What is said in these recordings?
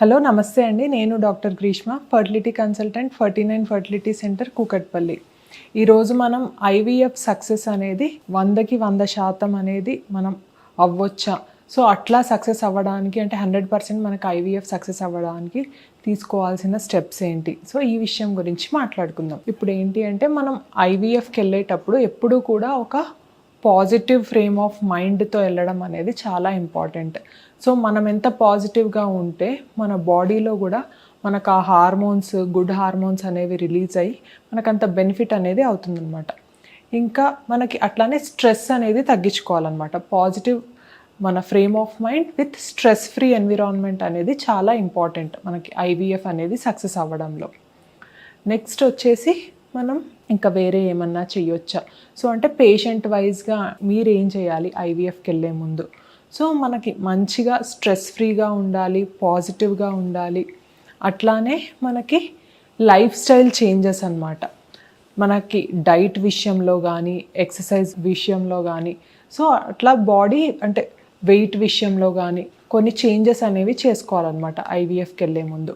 Hello నమస్తే అండి. నేను doctor Greeshma fertility consultant Ferty nine fertility centre Kukatpally. ఈరోజు మనం ఐవీఎఫ్ సక్సెస్ అనేది వందకి వంద శాతం అనేది మనం అవ్వచ్చా? సో అట్లా సక్సెస్ అవ్వడానికి అంటే హండ్రెడ్ పర్సెంట్ మనకు ఐవీఎఫ్ సక్సెస్ అవ్వడానికి తీసుకోవాల్సిన స్టెప్స్ ఏంటి? సో ఈ విషయం గురించి మాట్లాడుకుందాం. ఇప్పుడు ఏంటి అంటే మనం ఐవీఎఫ్కి వెళ్ళేటప్పుడు ఎప్పుడూ కూడా ఒక పాజిటివ్ ఫ్రేమ్ ఆఫ్ మైండ్తో వెళ్ళడం అనేది చాలా ఇంపార్టెంట్. సో మనం ఎంత పాజిటివ్గా ఉంటే మన బాడీలో కూడా మనకు ఆ హార్మోన్స్ గుడ్ హార్మోన్స్ అనేవి రిలీజ్ అయ్యి మనకు అంత బెనిఫిట్ అనేది అవుతుందన్నమాట. ఇంకా మనకి అట్లానే స్ట్రెస్ అనేది తగ్గించుకోవాలన్నమాట. పాజిటివ్ మన frame of mind with stress free environment అనేది చాలా ఇంపార్టెంట్ మనకి ఐవీఎఫ్ అనేది సక్సెస్ అవ్వడంలో. నెక్స్ట్ వచ్చేసి మనం ఇంకా వేరే ఏమన్నా చేయొచ్చా సో అంటే పేషెంట్ వైజ్గా మీరు ఏం చేయాలి ఐవీఎఫ్కి వెళ్ళే ముందు? సో మనకి మంచిగా స్ట్రెస్ ఫ్రీగా ఉండాలి పాజిటివ్గా ఉండాలి. అట్లానే మనకి లైఫ్ స్టైల్ చేంజెస్ అనమాట మనకి డైట్ విషయంలో కానీ ఎక్సర్సైజ్ విషయంలో కానీ సో అట్లా బాడీ అంటే వెయిట్ విషయంలో కానీ కొన్ని చేంజెస్ అనేవి చేసుకోవాలన్నమాట ఐవీఎఫ్కి వెళ్ళే ముందు.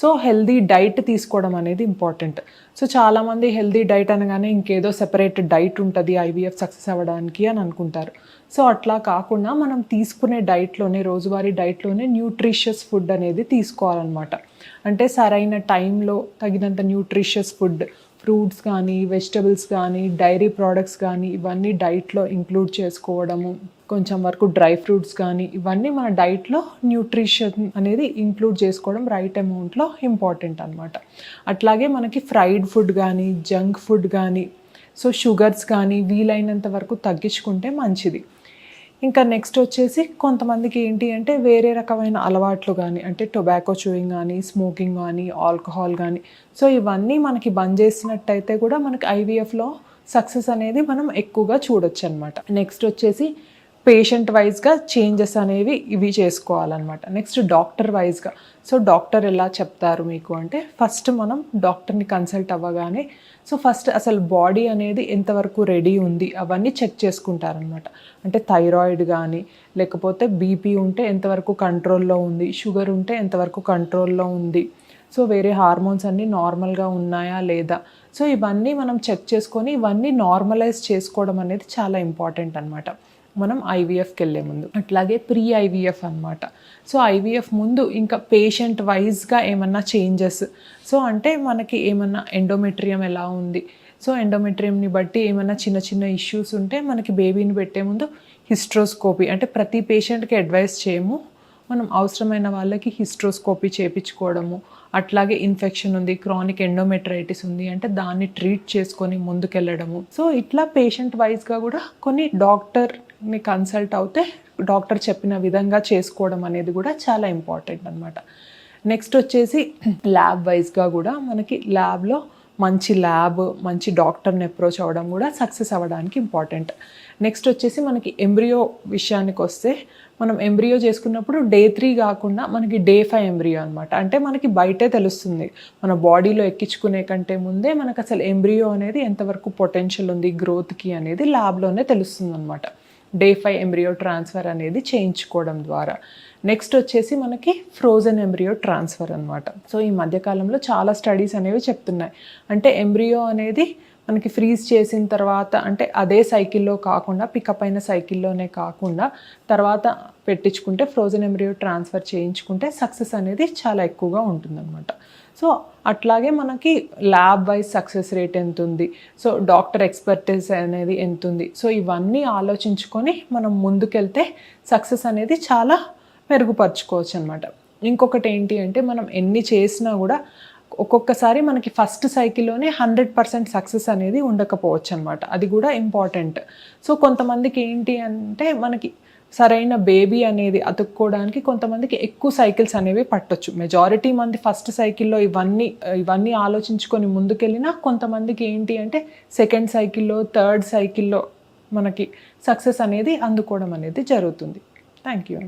సో హెల్దీ డైట్ తీసుకోవడం అనేది ఇంపార్టెంట్. సో చాలామంది హెల్దీ డైట్ అనగానే ఇంకేదో సెపరేట్ డైట్ ఉంటుంది ఐవీఎఫ్ సక్సెస్ అవ్వడానికి అని అనుకుంటారు. సో అట్లా కాకుండా మనం తీసుకునే డైట్లోనే రోజువారీ డైట్లోనే న్యూట్రిషియస్ ఫుడ్ అనేది తీసుకోవాలన్నమాట. అంటే సరైన టైంలో తగినంత న్యూట్రిషియస్ ఫుడ్ ఫ్రూట్స్ కానీ వెజిటబుల్స్ కానీ డైరీ ప్రోడక్ట్స్ కానీ ఇవన్నీ డైట్లో ఇంక్లూడ్ చేసుకోవడము కొంచెం వరకు డ్రై ఫ్రూట్స్ కానీ ఇవన్నీ మన డైట్లో న్యూట్రిషన్ అనేది ఇంక్లూడ్ చేసుకోవడం రైట్ అమౌంట్లో ఇంపార్టెంట్ అనమాట అట్లాగే మనకి ఫ్రైడ్ ఫుడ్ కానీ జంక్ ఫుడ్ కానీ సో షుగర్స్ కానీ వీలైనంత వరకు తగ్గించుకుంటే మంచిది. ఇంకా నెక్స్ట్ వచ్చేసి కొంతమందికి ఏంటి అంటే వేరే రకమైన అలవాట్లు కానీ అంటే టొబాకో చూయింగ్ కానీ స్మోకింగ్ కానీ ఆల్కహాల్ కానీ సో ఇవన్నీ మనకి బంద్ చేసినట్టయితే కూడా మనకి ఐవీఎఫ్లో సక్సెస్ అనేది మనం ఎక్కువగా చూడొచ్చు అనమాట నెక్స్ట్ వచ్చేసి పేషెంట్ వైజ్గా చేంజెస్ అనేవి ఇవి చేసుకోవాలన్నమాట. నెక్స్ట్ డాక్టర్ వైజ్గా సో డాక్టర్ ఎలా చెప్తారు మీకు అంటే ఫస్ట్ మనం డాక్టర్ని కన్సల్ట్ అవ్వగానే సో ఫస్ట్ అసలు బాడీ అనేది ఎంతవరకు రెడీ ఉంది అవన్నీ చెక్ చేసుకుంటారనమాట అంటే థైరాయిడ్ కానీ లేకపోతే బీపీ ఉంటే ఎంతవరకు కంట్రోల్లో ఉంది షుగర్ ఉంటే ఎంతవరకు కంట్రోల్లో ఉంది. సో వేరే హార్మోన్స్ అన్నీ నార్మల్గా ఉన్నాయా లేదా? సో ఇవన్నీ మనం చెక్ చేసుకొని ఇవన్నీ నార్మలైజ్ చేసుకోవడం అనేది చాలా ఇంపార్టెంట్ అనమాట మనం ఐవీఎఫ్కి వెళ్ళే ముందు. అట్లాగే ప్రీ ఐవీఎఫ్ అనమాట సో ఐవీఎఫ్ ముందు ఇంకా పేషెంట్ వైజ్గా ఏమన్నా చేంజెస్ సో అంటే మనకి ఏమన్నా ఎండోమెట్రియం ఎలా ఉంది? సో ఎండోమెట్రియంని బట్టి ఏమైనా చిన్న చిన్న ఇష్యూస్ ఉంటే మనకి బేబీని పెట్టే ముందు హిస్ట్రోస్కోపీ అంటే ప్రతి పేషెంట్కి అడ్వైస్ చేయము. మనం అవసరమైన వాళ్ళకి హిస్ట్రోస్కోపీ చేయించుకోవడము అట్లాగే ఇన్ఫెక్షన్ ఉంది క్రానిక్ ఎండోమెట్రైటిస్ ఉంది అంటే దాన్ని ట్రీట్ చేసుకొని ముందుకెళ్ళడము. సో ఇట్లా పేషెంట్ వైజ్గా కూడా కొన్ని డాక్టర్ ని కన్సల్ట్ అవుతే డాక్టర్ చెప్పిన విధంగా చేసుకోవడం అనేది కూడా చాలా ఇంపార్టెంట్ అనమాట నెక్స్ట్ వచ్చేసి ల్యాబ్ వైజ్గా కూడా మనకి ల్యాబ్లో మంచి ల్యాబ్ మంచి డాక్టర్ని అప్రోచ్ అవ్వడం కూడా సక్సెస్ అవ్వడానికి ఇంపార్టెంట్ నెక్స్ట్ వచ్చేసి మనకి ఎంబ్రియో విషయానికి వస్తే మనం ఎంబ్రియో చేసుకున్నప్పుడు డే త్రీ కాకుండా మనకి డే ఫైవ్ ఎంబ్రియో అనమాట అంటే మనకి బయటే తెలుస్తుంది. మన బాడీలో ఎక్కించుకునే కంటే ముందే మనకు అసలు ఎంబ్రియో అనేది ఎంతవరకు పొటెన్షియల్ ఉంది గ్రోత్కి అనేది ల్యాబ్లోనే తెలుస్తుంది అనమాట డే ఫైవ్ ఎంబ్రియో ట్రాన్స్ఫర్ అనేది చేయించుకోవడం ద్వారా. నెక్స్ట్ వచ్చేసి మనకి ఫ్రోజన్ ఎంబ్రియో ట్రాన్స్ఫర్ అనమాట సో ఈ మధ్యకాలంలో చాలా స్టడీస్ అనేవి చెప్తున్నాయి. అంటే ఎంబ్రియో అనేది మనకి ఫ్రీజ్ చేసిన తర్వాత అంటే అదే సైకిల్లో కాకుండా పికప్ అయిన సైకిల్లోనే కాకుండా తర్వాత పెట్టించుకుంటే ఫ్రోజన్ ఎంబ్రియో ట్రాన్స్ఫర్ చేయించుకుంటే సక్సెస్ అనేది చాలా ఎక్కువగా ఉంటుందన్నమాట. సో అట్లాగే మనకి ల్యాబ్ వైజ్ సక్సెస్ రేట్ ఎంత ఉంది సో డాక్టర్ ఎక్స్పర్టీస్ అనేది ఎంత ఉంది సో ఇవన్నీ ఆలోచించుకొని మనం ముందుకెళ్తే సక్సెస్ అనేది చాలా మెరుగుపరుచుకోవచ్చు అనమాట ఇంకొకటి ఏంటి అంటే మనం ఎన్ని చేసినా కూడా ఒక్కొక్కసారి మనకి ఫస్ట్ సైకిల్లోనే హండ్రెడ్ పర్సెంట్ సక్సెస్ అనేది ఉండకపోవచ్చు అనమాట అది కూడా ఇంపార్టెంట్ సో కొంతమందికి ఏంటి అంటే మనకి సరైన బేబీ అనేది అతుక్కోవడానికి కొంతమందికి ఎక్కువ సైకిల్స్ అనేవి పట్టొచ్చు. మెజారిటీ మంది ఫస్ట్ సైకిల్లో ఇవన్నీ ఇవన్నీ ఆలోచించుకొని ముందుకెళ్ళినా కొంతమందికి ఏంటి అంటే సెకండ్ సైకిల్లో థర్డ్ సైకిల్లో మనకి సక్సెస్ అనేది అందుకోవడం అనేది జరుగుతుంది. Thank you